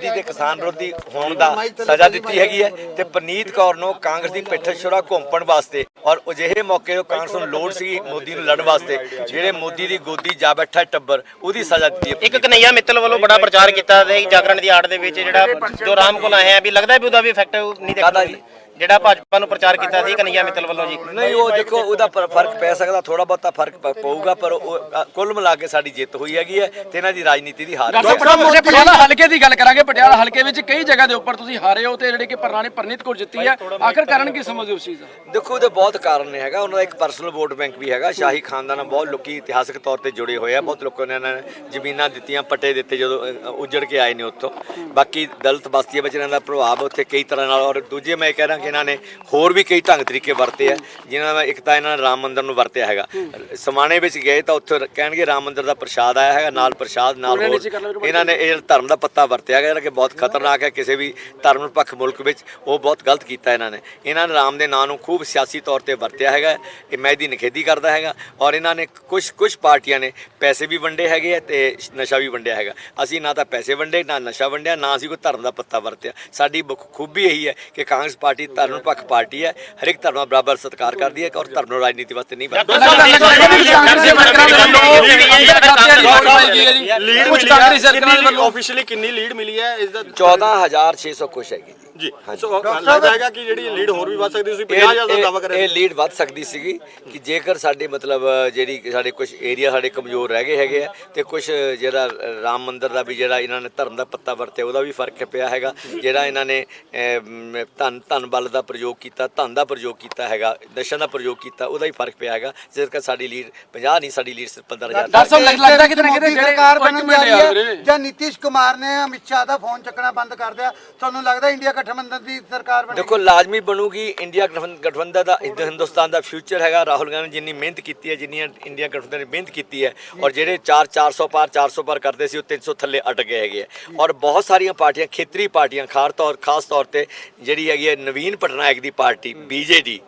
ਦੀ ਤੇ ਕਿਸਾਨ ਵਿਰੋਧੀ ਹੋਣ ਦਾ ਸਜ਼ਾ ਦਿੱਤੀ ਹੈਗੀ ਹੈ ਤੇ ਪਰਨੀਤ ਕੌਰ ਨੂੰ ਕਾਂਗਰਸ ਦੀ ਪਿੱਠ ਛੁਰਾ ਘੁੰਮਣ ਵਾਸਤੇ ਔਰ ਅਜਿਹੇ ਮੌਕੇ ਨੂੰ ਕਾਂਗਰਸ ਨੂੰ ਲੋੜ ਸੀ ਮੋਦੀ ਨੂੰ ਲੜਨ ਵਾਸਤੇ। ਜਿਹੜੇ ਮੋਦੀ ਦੀ ਗੋਦੀ ਜਾ ਬੈਠਾ ਟੱਬਰ ਉਹਦੀ ਸਜ਼ਾ ਦਿੱਤੀ ਇੱਕ ਕਨਈਆ ਮਿੱਤਲ ਵੱਲੋਂ ਬੜਾ ਪ੍ਰਚਾਰ ਕੀਤਾ ਤੇ ਜਾਗਰਣ ਦੀ ਆੜ ਦੇ ਵਿੱਚ ਜਿਹੜਾ ਜੋ ਰਾਮ ਕੋਲ ਆਏ ਆ ਵੀ ਲੱਗਦਾ ਵੀ ਉਹਦਾ ਵੀ ਇਫੈਕਟ ਨਹੀਂ ਦੇਖਦਾ ਜੀ? ਜਿਹੜਾ ਭਾਜਪਾ ਨੂੰ ਪ੍ਰਚਾਰ ਕੀਤਾ ਸੀ ਕਨਈਆ ਮਿੱਤਲ ਵੱਲੋਂ ਜੀ? ਨਹੀਂ ਉਹ ਦੇਖੋ ਉਹਦਾ ਪਰ- ਫ਼ਰਕ ਪੈ ਸਕਦਾ ਥੋੜਾ ਬਹੁਤਾ ਫ਼ਰਕ ਪਊਗਾ ਪਰ ਉਹ ਕੁੱਲ ਮਿਲਾ ਕੇ ਸਾਡੀ ਜਿੱਤ ਹੋਈ ਹੈਗੀ ਹੈ ਤੇ ਇਹਨਾਂ ਦੀ ਰਾਜਨੀਤੀ ਦੀ ਹਾਰ ਪਟਿਆਲਾ ਹਲਕੇ ਦੀ ਗੱਲ ਕਰਾਂਗੇ ਪਟਿਆਲਾ ਹਲਕੇ ਵਿੱਚ ਕਈ ਜਗ੍ਹਾ ਦੇ ਉੱਪਰ ਤੁਸੀਂ ਹਾਰੇ ਹੋ ਤੇ ਜਿਹੜੇ ਕਿ ਪ੍ਰਰਾਣੇ ਪਰਨੀਤ ਕੌਰ ਜਿੱਤੀ ਹੈ। ਆਖਰ ਕਾਰਨ ਕੀ ਸਮਝਦੇ ਹੋ ਉਸ ਚੀਜ਼ ਦਾ? ਦੇਖੋ ਉਹਦੇ ਬਹੁਤ ਕਾਰਨ ਨੇ ਹੈਗਾ। ਉਹਨਾਂ ਦਾ ਇੱਕ ਪਰਸਨਲ ਵੋਟ ਬੈਂਕ ਵੀ ਹੈਗਾ। ਸ਼ਾਹੀ ਖਾਨਦਾਨ ਨਾਲ ਬਹੁਤ ਲੋਕੀ ਇਤਿਹਾਸਕ ਤੌਰ ਤੇ ਜੁੜੇ ਹੋਏ ਆ। ਬਹੁਤ ਲੋਕਾਂ ਨੇ ਇਹਨਾਂ ਨੇ ਜ਼ਮੀਨਾਂ ਦਿੱਤੀਆਂ ਪੱਟੇ ਦਿੱਤੇ ਜਦੋਂ ਉਜੜ ਕੇ ਆਏ ਨੇ ਉੱਥੋਂ। ਬਾਕੀ ਦਲਿਤ ਬਸਤੀਆਂ ਵਿੱਚ ਇਹਨਾਂ ਦਾ ਪ੍ਰਭਾਵ ਉੱਥੇ ਕਈ ਤਰ੍ਹਾਂ ਨਾਲ ਔਰ ਦੂਜੇ ਮੈਂ ਕਹਿ ਰਿਹਾ ਕਿ ਇਹਨਾਂ ਨੇ ਹੋਰ ਵੀ ਕਈ ਢੰਗ ਤਰੀਕੇ ਵਰਤੇ ਆ ਜਿਨ੍ਹਾਂ ਦਾ ਇੱਕ ਤਾਂ ਇਹਨਾਂ ਨੇ ਰਾਮ ਮੰਦਿਰ ਨੂੰ ਵਰਤਿਆ ਹੈਗਾ। ਸਮਾਣੇ ਵਿੱਚ ਗਏ ਤਾਂ ਉੱਥੇ ਕਹਿਣਗੇ ਰਾਮ ਮੰਦਿਰ ਦਾ ਪ੍ਰਸ਼ਾਦ ਆਇਆ ਹੈਗਾ ਨਾਲ ਪ੍ਰਸ਼ਾਦ ਨਾਲ ਹੋਰ। ਇਹਨਾਂ ਨੇ ਇਹ ਧਰਮ ਦਾ ਪੱਤਾ ਵਰਤਿਆ ਗਿਆ ਜਿਹੜਾ ਕਿ ਬਹੁਤ ਖਤਰਨਾਕ ਹੈ ਕਿਸੇ ਵੀ ਧਰਮ ਪੱਖ ਮੁਲਕ ਵਿੱਚ ਉਹ ਬਹੁਤ ਗਲਤ ਕੀਤਾ ਇਹਨਾਂ ਨੇ। ਇਹਨਾਂ ਨੇ ਰਾਮ ਦੇ ਨਾਂ ਨੂੰ ਖੂਬ ਸਿਆਸੀ ਤੌਰ ਤੇ ਵਰਤਿਆ ਹੈਗਾ ਇਹ ਮੈਂ ਇਹਦੀ ਨਿਖੇਧੀ ਕਰਦਾ ਹੈਗਾ ਔਰ ਇਹਨਾਂ ਨੇ ਕੁਝ ਕੁਝ ਪਾਰਟੀਆਂ ਨੇ ਪੈਸੇ ਵੀ ਵੰਡੇ ਹੈਗੇ ਆ ਤੇ ਨਸ਼ਾ ਵੀ ਵੰਡਿਆ ਹੈਗਾ। ਅਸੀਂ ਨਾ ਤਾਂ ਪੈਸੇ ਵੰਡੇ ਨਾ ਨਸ਼ਾ ਵੰਡਿਆ ਨਾ ਅਸੀਂ ਕੋਈ ਧਰਮ ਦਾ ਪੱਤਾ ਵਰਤਿਆ। ਸਾਡੀ ਖੂਬੀ ਇਹੀ ਹੈ ਕਿ ਕਾਂਗਰਸ ਪਾਰਟੀ ਧਰਮ ਪੱਖ ਪਾਰਟੀ ਹੈ ਹਰ ਇੱਕ ਧਰਮ ਦਾ ਬਰਾਬਰ ਸਤਿਕਾਰ ਕਰਦੀ ਹੈ ਔਰ ਧਰਮ ਨੂੰ ਰਾਜਨੀਤੀ ਵਾਸਤੇ ਨਹੀਂ ਲੀਡ ਕੁਝ ਕਾਂਗਰਸ ਸਰਕਾਰ ਵੱਲੋਂ ਆਫੀਸ਼ੀਅਲੀ ਕਿੰਨੀ ਲੀਡ ਮਿਲੀ ਹੈ ਇਸ ਦਾ 14600 ਕੁਛ ਹੈਗੀ ਜੀ। ਜੀ। ਸੋ ਲੱਗਦਾ ਹੈਗਾ ਕਿ ਜਿਹੜੀ ਲੀਡ ਹੋਰ ਵੀ ਵੱਧ ਸਕਦੀ ਤੁਸੀਂ 50000 ਦਾ ਦਾਅਵਾ ਕਰ ਇਹ ਰਹੇ ਇਹ ਲੀਡ ਵੱਧ ਸਕਦੀ ਸੀਗੀ ਕਿ ਜੇਕਰ ਸਾਡੇ ਮਤਲਬ ਜਿਹੜੀ ਸਾਡੇ ਕੁਝ ਏਰੀਆ ਸਾਡੇ ਕਮਜ਼ੋਰ ਰਹਿ ਗਏ ਹੈਗੇ ਆ ਤੇ ਕੁਝ ਜਿਹੜਾ ਰਾਮ ਮੰਦਿਰ ਦਾ ਵੀ ਜਿਹੜਾ ਇਹਨਾਂ ਨੇ ਧਰਮ ਦਾ ਪੱਤਾ ਵਰਤਿਆ ਉਹਦਾ ਵੀ ਫ਼ਰਕ ਪਿਆ ਹੈਗਾ। ਜਿਹੜਾ ਇਹਨਾਂ ਨੇ ਅਮ, ਧਨ ਧਨ ਬਲ ਦਾ ਪ੍ਰਯੋਗ ਕੀਤਾ ਧਨ ਦਾ ਪ੍ਰਯੋਗ ਕੀਤਾ ਹੈਗਾ ਨਸ਼ਾ ਦਾ ਪ੍ਰਯੋਗ ਕੀਤਾ ਉਹਦਾ ਵੀ ਫ਼ਰਕ ਪਿਆ ਹੈਗਾ। ਜਿਸ ਕਰਕੇ ਸਾਡੀ ਲੀਡ 50 ਨਹੀਂ ਸਾਡੀ ਲੀਡ ਸਿਰਫ 15000 ਡਾਕਟਰ ਸਾਹਿਬ ਲੱਗ- ਲੱਗਦਾ ਕਿਤੇ ਨਾ ਕਿਤੇ ਮੋਦੀ ਜਿਹੜੇ ਸਰਕਾਰ ਉਹ ਇੱਕ ਬਣਨ ਮਿੰਟ ਜਾ ਰਹੀ ਹੈ ਨਿਤਿਸ਼ ਕੁਮਾਰ ਨੇ ਅਮਿਤ ਸ਼ਾਹ ਦਾ ਫੋਨ ਚੱਕਣਾ ਬੰਦ ਕਰ ਦਿਆ ਤੁਹਾਨੂੰ ਲੱਗਦਾ ਇੰਡੀਆ ਗਠਬੰਧਨ ਦੀ ਸਰਕਾਰ ਬਣੇ ਦੇਖੋ ਲਾਜ਼ਮੀ ਬਣੂਗੀ ਇੰਡੀਆ ਗਠਬੰ- ਗਠਬੰਧਨ ਦਾ ਹਿੰਦ- ਹਿੰਦੁਸਤਾਨ ਦਾ ਫਿਊਚਰ ਹੈਗਾ। ਰਾਹੁਲ ਗਾਂਧੀ ਜਿੰਨੀ ਮਿਹਨਤ ਕੀਤੀ ਹੈ ਜਿੰਨੀ ਇੰਡੀਆ ਗਠਬੰਧਨ ਨੇ ਮਿਹਨਤ ਕੀਤੀ ਹੈ ਔਰ ਜਿਹੜੇ 4 400 ਪਾਰ 400 ਪਾਰ ਕਰਦੇ ਸੀ ਉਹ 300 ਥੱਲੇ ਅਟਕ ਗਏ ਹੈਗੇ ਆ। ਔਰ ਬਹੁਤ ਸਾਰੀਆਂ ਪਾਰਟੀਆਂ ਖੇਤਰੀ ਪਾਰਟੀਆਂ ਖਾਸ ਤੌਰ ਖਾਸ ਤੌਰ ਤੇ ਜਿਹੜੀ ਹੈਗੀ ਹੈ ਨਵੀਨ ਪਟਨਾਇਕ ਦੀ ਪਾਰਟੀ ਬੀਜੇਡੀ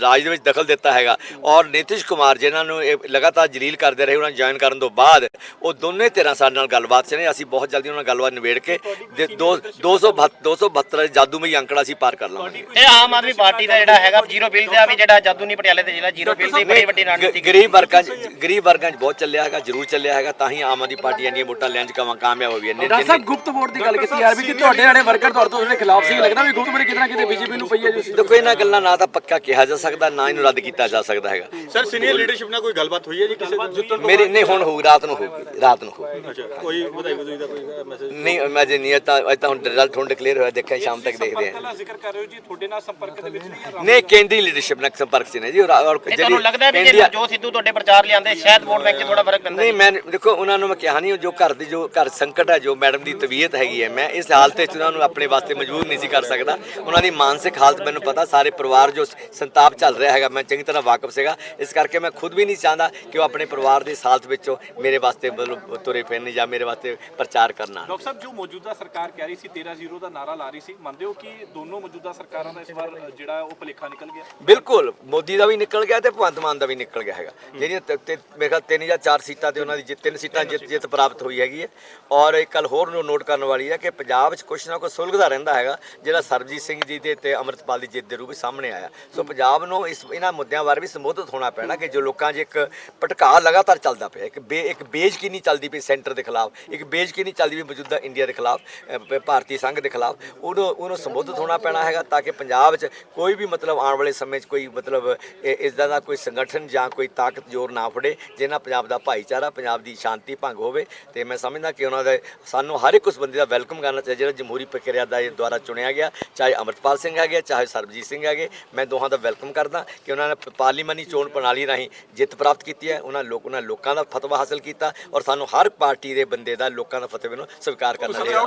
ਰਾਜ ਦੇ ਵਿੱਚ ਦਖਲ ਦਿੱਤਾ ਹੈਗਾ। ਔਰ ਨਿਤਿਸ਼ ਕੁਮਾਰ ਜਿਨ੍ਹਾਂ ਨੂੰ ਇਹ ਲਗਾਤਾਰ ਜਲੀਲ ਕਰਦੇ ਰਹੇ ਉਹਨਾਂ ਨੂੰ ਜੁਆਇਨ ਕਰਨ ਤੋਂ ਬਾਅਦ ਉਹ ਦੋਨੇ ਧਿਰਾਂ ਸਾਡੇ ਨਾਲ ਗੱਲਬਾਤ 'ਚ ਨੇ। ਅਸੀਂ ਬਹੁਤ ਜਲਦੀ ਉਹਨਾਂ ਨਾਲ ਗੱਲਬਾਤ ਨਿਬੇੜ ਕੇ ਦੇ- ਦੋ 272 272 ਜਾਦੂਮਈ ਅੰਕੜਾ ਅਸੀਂ ਪਾਰ ਕਰ ਲਵਾਂਗੇ ਇਹ ਆਮ ਆਦਮੀ ਪਾਰਟੀ ਦਾ ਜਿਹੜਾ ਹੈਗਾ ਜ਼ੀਰੋ ਬਿੱਲ ਦਾ ਵੀ ਜਿਹੜਾ ਜਾਦੂ ਨਹੀਂ ਪਟਿਆਲੇ ਤੇ ਜਿਹੜਾ ਜ਼ੀਰੋ ਬਿੱਲ ਦੀ ਬੜੀ ਵੱਡੀ ਰਣਨੀਤੀ ਗਰੀਬ ਵਰਗਾਂ 'ਚ ਗਰੀਬ ਵਰਗਾਂ 'ਚ ਬਹੁਤ ਚੱਲਿਆ ਹੈਗਾ ਜ਼ਰੂਰ ਚੱਲਿਆ ਹੈਗਾ ਤਾਂ ਹੀ ਆਮ ਆਦਮੀ ਪਾਰਟੀ ਇੰਨੀਆਂ ਵੋਟਾਂ ਲੈਣ 'ਚ ਕਾਮ- ਕਾਮਯਾਬ ਹੋਈ ਹੈ। ਨਹੀਂ- ਡਾਕਟਰ ਸਾਹਿਬ ਗੁਪਤ ਵੋਟ ਦੀ ਗੱਲ ਕੀਤੀ ਯਾਰ ਵੀ ਕਿ ਤੁਹਾਡੇ ਜਿਹੜੇ ਵਰਕਰ ਤੁਹਾਡੇ ਤੋਂ ਉਹਦੇ ਖਿਲਾਫ ਸੀ ਲੱਗਦਾ ਵੀ ਗੁਪਤ ਵੋਟ ਕਿਤੇ ਨਾ ਕਿਤੇ ਬੀਜੇਪੀ ਨੂੰ ਪਈ ਹੈ ਜੀ। ਦੇਖੋ ਇਹਨਾਂ ਗੱਲਾਂ ਨਾ ਤਾਂ ਪੱਕਾ ਕਿਹਾ ਜਾ ਸਕਦਾ ਨਾ ਇਹਨੂੰ ਰੱਦ ਕੀਤਾ ਜਾ ਸਕਦਾ ਹੈਗਾ। ਸਰ ਸੀਨੀਅਰ ਲੀਡਰਸ਼ਿਪ ਨਾਲ ਕੋਈ ਗੱਲਬਾਤ ਹੋਈ ਹੈ ਜੀ ਕਿਸੇ ਦੇ ਜਿੱਤਣ ਮੇਰੀ ਨਹੀਂ ਹੁਣ ਹੋਊ ਰਾਤ ਨੂੰ ਹੋਊਗੀ ਰਾਤ ਨੂੰ ਹੋਊਗੀ ਅੱਛਾ ਕੋਈ ਵਧਾਈ ਵਧੂਈ ਦਾ ਕੋਈ ਮੈਸੇਜ ਨਹੀਂ ਮੈਂ ਜੇ ਨਹੀਂ ਤਾਂ ਅੱਜ ਤਾਂ ਹੁਣ ਰਿਜ਼ਲਟ ਹੁਣ ਡਿਕਲੇਅਰ ਹੋਇਆ ਦੇਖਾਂ ਸ਼ਾਮ ਤੱਕ ਦੇਖਦੇ ਹਾਂ ਜ਼ਿਕਰ ਕਰ ਰਹੇ ਹੋ ਜੀ ਤੁਹਾਡੇ ਨਾਲ ਸੰਪਰਕ ਦੇ ਵਿੱਚ ਨਹੀਂ ਹੈ ਨਹੀਂ ਕੇਂਦਰੀ ਲੀਡਰਸ਼ਿਪ ਨਾਲ ਸੰਪਰਕ 'ਚ ਨੇ ਜੀ ਔਰ ਇਹ ਤੁਹਾਨੂੰ ਲੱਗਦਾ ਵੀ ਜੇ ਜੋ ਸਿੱਧੂ ਤੁਹਾਡੇ ਪ੍ਰਚਾਰ ਲਿਆਂਦੇ ਸ਼ਾਇਦ ਵੋਟ ਬੈਂਕ 'ਚ ਥੋੜਾ ਫ਼ਰਕ ਪੈਂਦਾ ਨਹੀਂ ਮੈਂ ਦੇਖੋ ਉਹਨਾਂ ਨੂੰ ਮੈਂ ਕਿਹਾ ਨਹੀਂ ਜੋ ਘਰ ਦੀ ਜੋ ਘਰ ਸੰਕਟ ਹੈ ਜੋ ਮੈਡਮ ਦੀ ਤਬੀਅਤ ਹੈਗੀ ਹੈ ਮੈਂ ਇਸ ਹਾਲਤ ਵਿੱਚ ਉਹਨਾਂ ਨੂੰ ਆਪਣੇ ਵਾਸਤੇ ਮਜਬੂਰ ਨਹੀਂ ਸੀ ਕਰ ਸਕਦਾ। ਉਹਨਾਂ ਦੀ ਮਾਨਸਿਕ ਹਾਲਤ ਮੈਨੂੰ ਪਤਾ ਸਾਰੇ ਪਰਿਵਾਰ ਜੋ ਸੰਤਾਪ ਚੱਲ ਰਿਹਾ ਹੈਗਾ ਮੈਂ ਚੰਗੀ ਤਰ੍ਹਾਂ ਵਾਕਿਫ ਸੀਗਾ। ਇਸ ਕਰਕੇ ਮੈਂ ਖੁਦ ਵੀ ਨਹੀਂ ਚਾਹੁੰਦਾ ਕਿ ਉਹ ਆਪਣੇ ਪਰਿਵਾਰ ਦੀ ਹਾਲਤ ਵਿੱਚੋਂ ਮੇਰੇ ਵਾਸਤੇ ਮਤਲਬ ਤੁਰੇ ਫਿਰਨ ਜਾਂ ਮੇਰੇ ਵਾਸਤੇ ਪ੍ਰਚਾਰ ਕਰਨਾ ਡਾਕਟਰ ਸਾਹਿਬ ਜੋ ਮੌਜੂਦਾ ਸਰਕਾਰ ਕਹਿ ਰਹੀ ਸੀ 13-0 ਦਾ ਨਾਰਾ ਲਾ ਰਹੀ ਸੀ ਮੰਨਦੇ ਹੋ ਕਿ ਦੋਨੋਂ ਮੌਜੂਦਾ ਸਰਕਾਰਾਂ ਦਾ ਇਸ ਵਾਰ ਜਿਹੜਾ ਉਹ ਭੁਲੇਖਾ ਨਿਕਲ ਗਿਆ? ਬਿਲਕੁਲ ਮੋਦੀ ਦਾ ਵੀ ਨਿਕਲ ਗਿਆ ਤੇ ਭਗਵੰਤ ਮਾਨ ਦਾ ਵੀ ਨਿਕਲ ਗਿਆ ਹੈਗਾ। ਜਿਹੜੀਆਂ ਤੇ- ਤੇ ਮੇਰੇ ਖਿਆਲ ਤਿੰਨ ਜਾਂ ਚਾਰ ਸੀਟਾਂ ਤੇ ਉਹਨਾਂ ਦੀ ਜਿੱਤ ਤਿੰਨ ਸੀਟਾਂ ਜਿੱਤ ਜਿੱਤ ਪ੍ਰਾਪਤ ਹੋਈ ਹੈਗੀ ਹੈ। ਔਰ ਇੱਕ ਗੱਲ ਹੋਰ ਨੂੰ ਨੋਟ ਕਰਨ ਵਾਲੀ ਹੈ ਕਿ ਪੰਜਾਬ 'ਚ ਕੁਛ ਨਾ ਕੁਛ ਸੁਲਝਦਾ ਰਹਿੰਦਾ ਹੈਗਾ ਜਿਹੜਾ ਸਰਬਜੀਤ ਸਿੰਘ ਜੀ ਦੇ ਤੇ ਅੰਮ੍ਰਿਤਪਾਲ ਦੀ ਜਿੱਤ ਦੇ ਰੂਪ ਵਿੱਚ ਸਾਹਮਣੇ ਆਇਆ। ਸੋ ਪੰਜਾਬ ਨੂੰ ਇਸ ਇਹਨਾਂ ਮੁੱਦਿਆਂ ਬਾਰੇ ਵੀ ਸੰਬੋਧਿਤ ਹੋਣਾ ਪੈਣਾ ਕਿ ਜੋ ਲੋਕਾਂ 'ਚ ਇੱਕ ਭਟਕਾ ਲਗਾਤਾਰ ਚੱਲਦਾ ਪਿਆ ਇੱਕ ਬੇ ਇੱਕ ਬੇਜ਼ਕੀਨੀ ਚੱਲਦੀ ਪਈ ਸੈਂਟਰ ਦੇ ਖਿਲਾਫ ਇੱਕ ਬੇਜ਼ਕੀਨੀ ਚੱਲਦੀ ਪਈ ਮੌਜੂਦਾ ਇੰਡੀਆ ਦੇ ਖਿਲਾਫ ਅ, ਭ- ਭਾਰਤੀ ਸੰਘ ਦੇ ਖਿਲਾਫ। ਉਹਨੂੰ ਉਹਨੂੰ ਸੰਬੋਧਿਤ ਹੋਣਾ ਪੈਣਾ ਹੈਗਾ ਤਾਂ ਕਿ ਪੰਜਾਬ 'ਚ ਕੋਈ ਵੀ ਮਤਲਬ ਆਉਣ ਵਾਲੇ ਸਮੇਂ 'ਚ ਕੋਈ ਮਤਲਬ ਇਸ ਦਾ ਕੋਈ ਸੰਗਠਨ ਜਾਂ ਕੋਈ ਤਾਕਤ ਜ਼ੋਰ ਨਾ ਫੜੇ ਜਿਹਨਾਂ ਪੰਜਾਬ ਦਾ ਭਾਈਚਾਰਾ ਪੰਜਾਬ ਦੀ ਸ਼ਾਂਤੀ ਭੰਗ ਹੋਵੇ। ਤੇ ਮੈਂ ਸਮਝਦਾ ਕਿ ਉਹਨਾਂ ਦਾ ਸਾਨੂੰ ਹਰ ਇੱਕ ਉਸ ਬੰਦੇ ਦਾ ਵੈਲਕਮ ਕਰਨਾ ਚਾਹੀਦਾ ਜਿਹੜਾ ਜਮਹੂਰੀ ਪ੍ਰਕਿਰਿਆ ਦਾ ਇਹ ਦੁਆਰਾ ਚੁਣਿਆ ਗਿਆ ਚਾਹੇ ਅਮਰਪਾਲ ਸਿੰਘ ਹੈਗੇ ਚਾਹੇ ਸਰਬਜੀਤ ਸਿੰਘ ਹੈਗੇ। ਮੈਂ ਦੋਹਾਂ ਦਾ ਵੈਲਕਮ ਕਰਦਾ ਕਿ ਉਹਨਾਂ ਨੇ ਪਾਰਲੀਮਾਨੀ ਚੋਣ ਪ੍ਰਣਾਲੀ ਰਾਹੀਂ ਜਿੱਤ ਪ੍ਰਾਪਤ ਕੀਤੀ ਹੈ ਉਹਨਾਂ ਲੋਕ ਉਹਨਾਂ ਲੋਕਾਂ ਦਾ ਫਤਵਾ ਹਾਸਲ ਕੀਤਾ ਔਰ ਸਾਨੂੰ ਹਰ ਪਾਰਟੀ ਦੇ ਬੰਦੇ ਦਾ ਲੋਕਾਂ ਦਾ ਫਤਵੇ ਨੂੰ ਸਵੀਕਾਰ ਕਰਨਾ ਚਾਹੀਦਾ।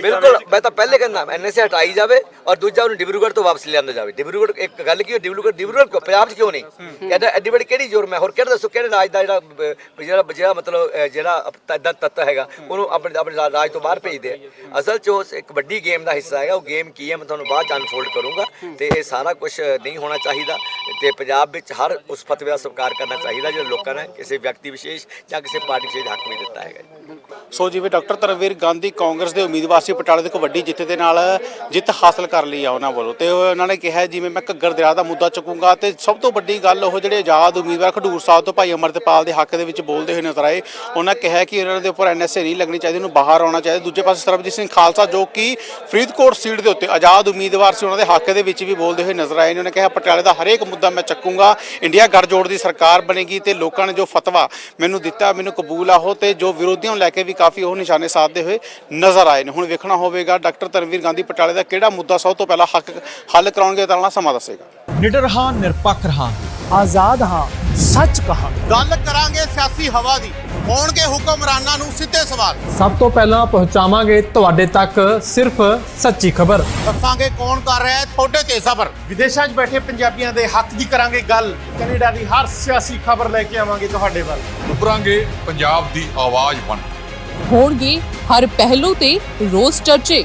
ਬਿਲਕੁਲ ਮੈਂ ਤਾਂ ਤਾਂ ਪਹਿਲੇ ਕਹਿੰਦਾ ਐਨਐਸਏ ਹਟਾਈ ਜਾਵੇ ਔਰ ਦੂਜਾ ਉਹਨੂੰ ਡਿਬਰੂਗੜ੍ਹ ਤੋਂ ਵਾਪਸ ਲਿਆਂਦਾ ਜਾਵੇ। ਡਿਬਰੂਗੜ੍ਹ, ਇੱਕ ਗੱਲ ਕੀ ਡਿਬਰੂਗੜ੍ਹ ਡਿਬਰੂਗੜ੍ਹ ਪੰਜਾਬ 'ਚ ਕਿਉਂ ਨਹੀਂ? ਕਹਿੰਦਾ, ਐਡੀ ਕਿਹੜੀ ਜ਼ੁਰਮ ਹੈ ਹੋਰ ਕਿਹੜਾ ਦੱਸੋ, ਕਿਹੜੇ ਰਾਜ ਦਾ ਜਿਹੜਾ ਜਿਹੜਾ ਜਿਹੜਾ ਮਤਲਬ ਜਿਹੜਾ ਇਦਾਂ ਤੱਤ ਹੈਗਾ, ਉਹਨੂੰ ਆਪਣੇ ਆਪਣੇ ਰਾਜ ਤੋਂ ਬਾਹਰ ਭੇਜਦੇ ਆ ਅਸਲ 'ਚ ਉਹ ਇੱਕ ਵੱਡੀ ਗੇਮ ਦਾ ਹਿੱਸਾ ਹੈਗਾ, ਉਹ ਗੇਮ ਕੀ ਹੈ, ਮੈਂ ਤੁਹਾਨੂੰ ਬਾਅਦ ਚ ਅਨਫੋਲਡ ਕਰੂੰਗਾ ਤੇ ਇਹ ਸਾਰਾ ਕੁਝ ਨਹੀਂ ਹੋਣਾ ਚਾਹੀਦਾ ਤੇ ਪੰਜਾਬ ਵਿੱਚ ਹਰ ਉਸ ਫਤਵੇ ਦਾ ਸਵੀਕਾਰ ਕਰਨਾ ਚਾਹੀਦਾ, ਜਿਹੜਾ ਲੋਕਾਂ ਨੇ ਕਿਸੇ ਵਿਅਕਤੀ ਵਿਸ਼ੇਸ਼ ਜਾਂ ਕਿਸੇ ਪਾਰਟੀ ਵਿਸ਼ੇਸ਼ ਹੱਕ ਵੀ ਦਿੱਤਾ ਹੈਗਾ। ਸੋ ਜਿਵੇਂ ਡਾਕਟਰ ਤਰਨਵੀਰ ਗਾਂਧੀ ਕਾਂਗਰਸ ਦੇ ਉਮੀਦਵਾਰ ਸੀ, ਪਟਿਆਲੇ ਦੇ ਇੱਕ ਵੱਡੀ ਜਿੱਤ ਦੇ ਨਾਲ ਜਿੱਤ ਹਾਸਲ ਕਰ ਲਈ ਆ ਉਹਨਾਂ ਵੱਲੋਂ। ਤੇ ਉਹ- ਉਹਨਾਂ ਨੇ ਕਿਹਾ ਜਿਵੇਂ ਮੈਂ ਘੱਗਰ ਦਰਿਆ ਦਾ ਮੁੱਦਾ ਚੁੱਕੂੰਗਾ ਤੇ ਸਭ ਤੋਂ ਵੱਡੀ ਗੱਲ ਉਹ ਜਿਹੜੇ ਆਜ਼ਾਦ ਉਮੀਦਵਾਰ ਖਡੂਰ ਸਾਹਿਬ ਤੋਂ ਭਾਈ ਅਮਰਤਪਾਲ ਦੇ ਹੱਕ ਦੇ ਵਿੱਚ ਬੋਲਦੇ ਹੋਏ ਨਜ਼ਰ ਆਏ। ਉਹਨਾਂ ਕਿਹਾ ਕਿ ਇਹਨਾਂ ਦੇ ਉੱਪਰ ਐਨਐਸਏ ਨਹੀਂ ਲੱਗਣੀ ਚਾਹੀਦੀ, ਉਹਨੂੰ ਬਾਹਰ ਆਉਣਾ ਚਾਹੀਦਾ। ਦੂਜੇ ਪਾਸੇ ਸਰਬਜੀਤ ਸਿੰਘ ਖਾਲਸਾ ਜੋ ਕਿ ਫਰੀਦਕੋਟ ਸੀਟ ਦੇ ਉੱਤੇ ਆਜ਼ਾਦ ਉਮੀਦਵਾਰ ਸੀ, ਉਹਨਾਂ ਦੇ ਹੱਕ ਦੇ ਵਿੱਚ ਵੀ ਬੋਲਦੇ ਹੋਏ ਨਜ਼ਰ ਆਏ ਨੇ। ਉਹਨੇ ਕਿਹਾ, ਪਟਿਆਲੇ ਦਾ ਹਰੇਕ ਮੁੱਦਾ ਮੈਂ ਚੱਕੂੰਗਾ, ਇੰਡੀਆ ਗੱਠਜੋੜ ਦੀ ਸਰਕਾਰ ਬਣੇਗੀ ਤੇ ਲੋਕਾਂ ਨੇ ਜੋ ਫਤਵਾ ਮੈਨੂੰ ਦਿੱਤਾ, ਮੈਨੂੰ ਕਬੂਲ ਆ ਉਹ ਤੇ ਜੋ ਵਿਰੋਧੀਆਂ ਨੂੰ ਲੈ ਕੇ ਵੀ ਕਾਫੀ ਉਹ ਨਿਸ਼ਾਨੇ ਸਾਧਦੇ ਹੋਏ ਨਜ਼ਰ ਆਏ ਨੇ। ਹੁਣ ਵੇਖਣਾ ਹੋਵੇਗਾ ਡਾਕਟਰ ਧਰਮਵੀਰ ਗਾਂਧੀ ਪਟਿਆਲੇ ਦਾ ਕਿਹੜਾ ਮੁੱਦਾ ਸਭ ਤੋਂ ਪਹਿਲਾਂ ਹੱਕ ਹੱਲ ਕਰਾਉਣਗੇ ਤਾਂ ਨਾਲ ਸਮਾਂ ਦੱਸੇਗਾ। ਨਿਡਰ ਹਾਂ ਨਿਰਪੱਖ ਹਾਂ ਆਜ਼ਾਦ ਹਾਂ ਸੱਚ ਕਹਾਂ ਗੱਲ ਕਰਾਂਗੇ ਸਿਆਸੀ ਹਵਾ ਦੀ। ਹੋਣਗੇ ਹੁਕਮਰਾਨਾਂ ਨੂੰ ਸਿੱਧੇ ਸਵਾਲ। ਸਭ ਤੋਂ ਪਹਿਲਾਂ ਪਹੁੰਚਾਵਾਂਗੇ ਤੁਹਾਡੇ ਤੱਕ ਸਿਰਫ ਸੱਚੀ ਖਬਰ। ਦੱਸਾਂਗੇ ਕੌਣ ਕਰ ਰਿਹਾ ਹੈ ਤੁਹਾਡੇ ਤੇ ਸਬਰ। ਵਿਦੇਸ਼ਾਂ 'ਚ ਬੈਠੇ ਪੰਜਾਬੀਆਂ ਦੇ ਹੱਕ ਦੀ ਕਰਾਂਗੇ ਗੱਲ। ਕੈਨੇਡਾ ਦੀ ਹਰ ਸਿਆਸੀ ਖਬਰ ਲੈ ਕੇ ਆਵਾਂਗੇ ਤੁਹਾਡੇ ਵੱਲ। ਉਭਰਾਂਗੇ ਪੰਜਾਬ ਦੀ ਆਵਾਜ਼ ਬਣ। ਹੋਣਗੇ ਹਰ ਪਹਿਲੂ ਤੇ ਰੋਜ਼ ਚਰਚੇ।